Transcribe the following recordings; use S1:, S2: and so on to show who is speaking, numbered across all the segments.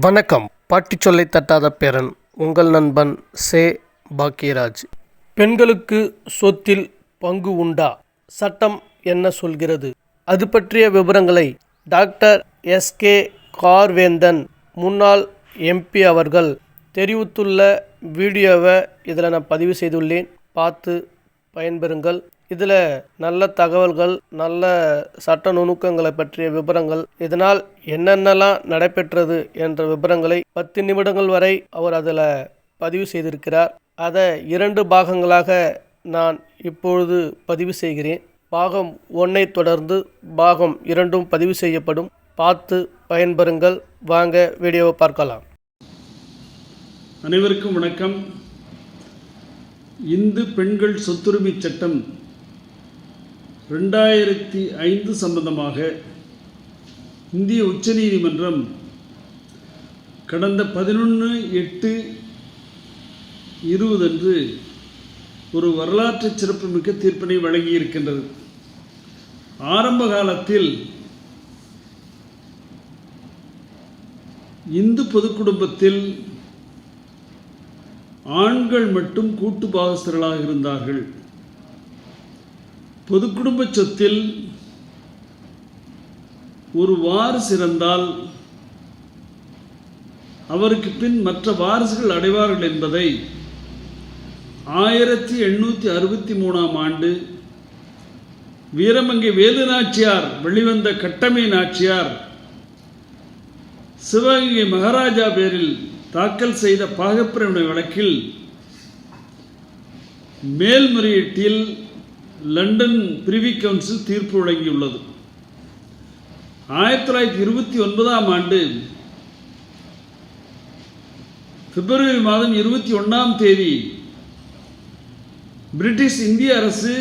S1: வணக்கம். பாட்டி சொல்லை தட்டாத பேரன் உங்கள் நண்பன் சே. பாக்கியராஜ். பெண்களுக்கு சொத்தில் பங்கு உண்டா? சட்டம் என்ன சொல்கிறது? அது பற்றிய விவரங்களை டாக்டர் எஸ்கே கார்வேந்தன் முன்னாள் எம்பி அவர்கள் தெரிவித்துள்ள வீடியோவை இதில் நான் பதிவு செய்துள்ளேன். பார்த்து பயன்பெறுங்கள். இதில் நல்ல தகவல்கள் நல்ல சட்ட நுணுக்கங்களை பற்றிய விவரங்கள் இதனால் என்னென்னலாம் நடைபெற்றது என்ற விவரங்களை பத்து நிமிடங்கள் வரை அவர் அதில் பதிவு செய்திருக்கிறார். அதை இரண்டு பாகங்களாக நான் இப்பொழுது பதிவு செய்கிறேன். பாகம் ஒன்றை தொடர்ந்து பாகம் இரண்டும் பதிவு செய்யப்படும். பார்த்து பயன்பெறுங்கள். வாங்க வீடியோவை பார்க்கலாம்.
S2: அனைவருக்கும் வணக்கம். இந்து பெண்கள் சொத்துரிமை சட்டம் ரெண்டாயிரத்தி ஐந்து சம்பந்தமாக இந்திய உச்சநீதிமன்றம் கடந்த பதினொன்று எட்டு இருபதன்று ஒரு வரலாற்று சிறப்புமிக்க தீர்ப்பினை வழங்கியிருக்கின்றது. ஆரம்ப காலத்தில் இந்து பொது குடும்பத்தில் ஆண்கள் மட்டும் கூட்டு பாகஸ்தர்களாக இருந்தார்கள். பொது குடும்ப சொத்தில் ஒரு வாரிசு இறந்தால் அவருக்கு பின் மற்ற வாரிசுகள் அடைவார்கள் என்பதை ஆயிரத்தி எண்ணூற்றி அறுபத்தி மூணாம் ஆண்டு வீரமங்கை வேலு நாச்சியார் வெளிவந்த கட்டமை நாச்சியார் சிவகங்கை மகாராஜா பேரில் தாக்கல் செய்த பாகப்பிரிவினை வழக்கில் மேல்முறையீட்டில் லண்டன் பிரிவி கவுன்சில் தீர்ப்பு வழங்கியுள்ளது. ஆயிரத்தி தொள்ளாயிரத்தி இருபத்தி ஒன்பதாம் ஆண்டு பிப்ரவரி மாதம் இருபத்தி ஒன்றாம் தேதி பிரிட்டிஷ் இந்திய அரசு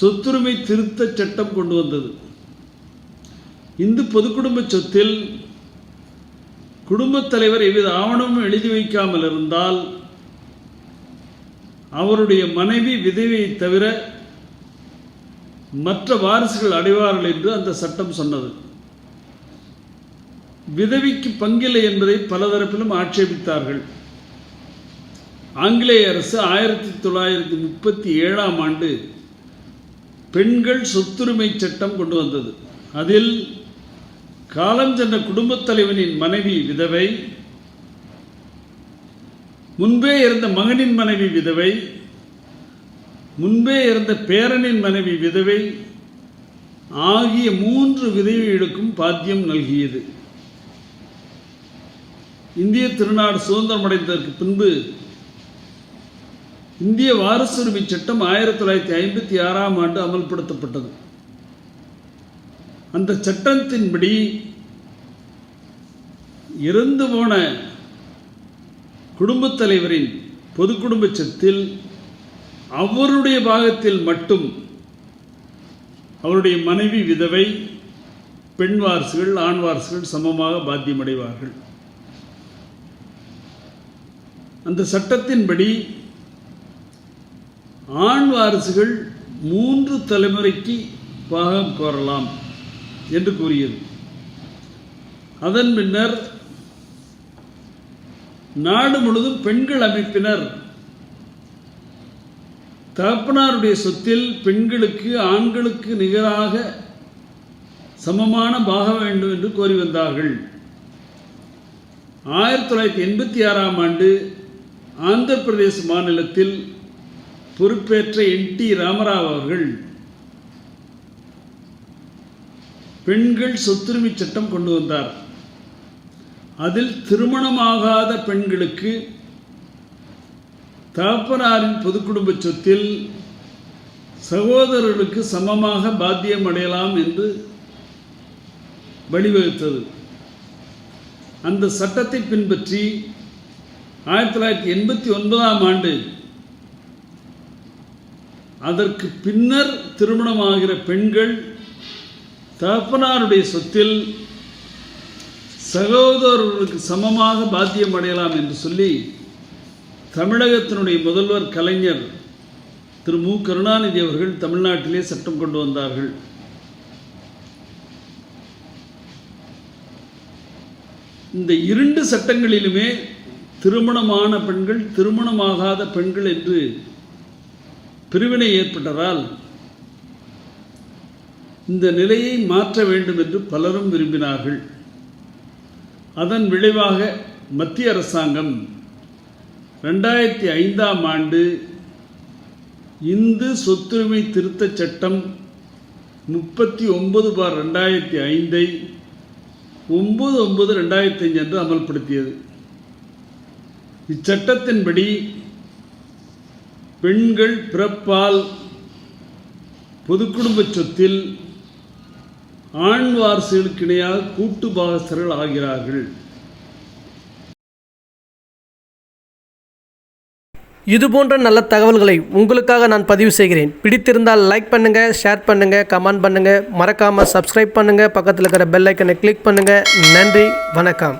S2: சொத்துரிமை திருத்த சட்டம் கொண்டு வந்தது. இந்து பொதுக்குடும்ப சொத்தில் குடும்பத் தலைவர் எவ்வித ஆவணமும் எழுதி வைக்காமல் இருந்தால் அவருடைய மனைவி விதவையை தவிர மற்ற வாரிசுகள் அடைவார்கள் என்று அந்த சட்டம் சொன்னது. விதவிக்கு பங்கில்லை என்பதை பலதரப்பிலும் ஆட்சேபித்தார்கள். ஆங்கிலேய அரசு ஆயிரத்தி தொள்ளாயிரத்தி முப்பத்தி ஏழாம் ஆண்டு பெண்கள் சொத்துரிமை சட்டம் கொண்டு வந்தது. அதில் காலம் சென்ற குடும்பத் தலைவனின் மனைவி விதவை முன்பே இருந்த மகனின் மனைவி விதவை முன்பே இருந்த பேரனின் மனைவி விதவை ஆகிய மூன்று விதவைகளுக்கும் பாத்தியம் நல்கியது. இந்திய திருநாடு சுதந்திரமடைந்ததற்கு பின்பு இந்திய வாரசுரிமை சட்டம் ஆயிரத்தி தொள்ளாயிரத்தி ஐம்பத்தி ஆறாம் ஆண்டு அமல்படுத்தப்பட்டது. அந்த சட்டத்தின்படி இறந்து போன குடும்பத் தலைவரின் பொது குடும்ப சொத்தில் அவருடைய பாகத்தில் மட்டும் அவருடைய மனைவி விதவை பெண் வாரிசுகள் ஆண் வாரிசுகள் சமமாக பாத்தியமடைவார்கள். அந்த சட்டத்தின்படி ஆண் வாரிசுகள் மூன்று தலைமுறைக்கு பாகம் கோரலாம் என்று கூறியது. அதன் பின்னர் நாடு முழுவதும் பெண்கள் அமைப்பினர். தகப்பனாருடைய சொத்தில் பெண்களுக்கு ஆண்களுக்கு நிகராக சமமான பாகம் வேண்டும் என்று கோரி வந்தார்கள். ஆயிரத்தி தொள்ளாயிரத்தி எண்பத்தி ஆறாம் ஆண்டு ஆந்திர பிரதேச மாநிலத்தில் பொறுப்பேற்ற என் டி ராமராவ் அவர்கள் பெண்கள் சொத்துரிமை சட்டம் கொண்டு வந்தார். அதில் திருமணமாகாத பெண்களுக்கு தகப்பனாரின் பொதுக்குடும்ப சொத்தில் சகோதரர்களுக்கு சமமாக பாத்தியம் அடையலாம் என்று வழிவகுத்தது. அந்த சட்டத்தை பின்பற்றி ஆயிரத்தி தொள்ளாயிரத்தி எண்பத்தி ஒன்பதாம் ஆண்டு அதற்கு பின்னர் திருமணமாகிற பெண்கள் தகப்பனாருடைய சொத்தில் சகோதரர்களுக்கு சமமாக பாத்தியம் அடையலாம் என்று சொல்லி தமிழகத்தினுடைய முதல்வர் கலைஞர் திரு மு. கருணாநிதி அவர்கள் தமிழ்நாட்டிலே சட்டம் கொண்டு வந்தார்கள். இந்த இரண்டு சட்டங்களிலுமே திருமணமான பெண்கள் திருமணமாகாத பெண்கள் என்று பிரிவினை ஏற்பட்டதால் இந்த நிலையை மாற்ற வேண்டும் என்று பலரும் விரும்பினார்கள். அதன் விளைவாக மத்திய அரசாங்கம் ரெண்டாயிரத்தி ஐந்தாம் ஆண்டு இந்து சொத்துரிமை திருத்தச் சட்டம் முப்பத்தி ஒன்பது பார் ரெண்டாயிரத்தி ஐந்தை ஒன்பது ஒன்பது ரெண்டாயிரத்தி அஞ்சு அன்று அமல்படுத்தியது. இச்சட்டத்தின்படி பெண்கள் பிறப்பால் பொதுக்குடும்ப சொத்தில் ஆண் வாரிசுகளுக்கு இணையாக கூட்டு பாகஸ்தர்கள் ஆகிறார்கள்.
S1: இது போன்ற நல்ல தகவல்களை உங்களுக்காக நான் பதிவு செய்கிறேன். பிடித்திருந்தால் லைக் பண்ணுங்கள் ஷேர் பண்ணுங்கள் கமெண்ட் பண்ணுங்கள் மறக்காமல் சப்ஸ்கிரைப் பண்ணுங்கள் பக்கத்தில் இருக்கிற பெல் ஐக்கனை கிளிக் பண்ணுங்கள் நன்றி வணக்கம்.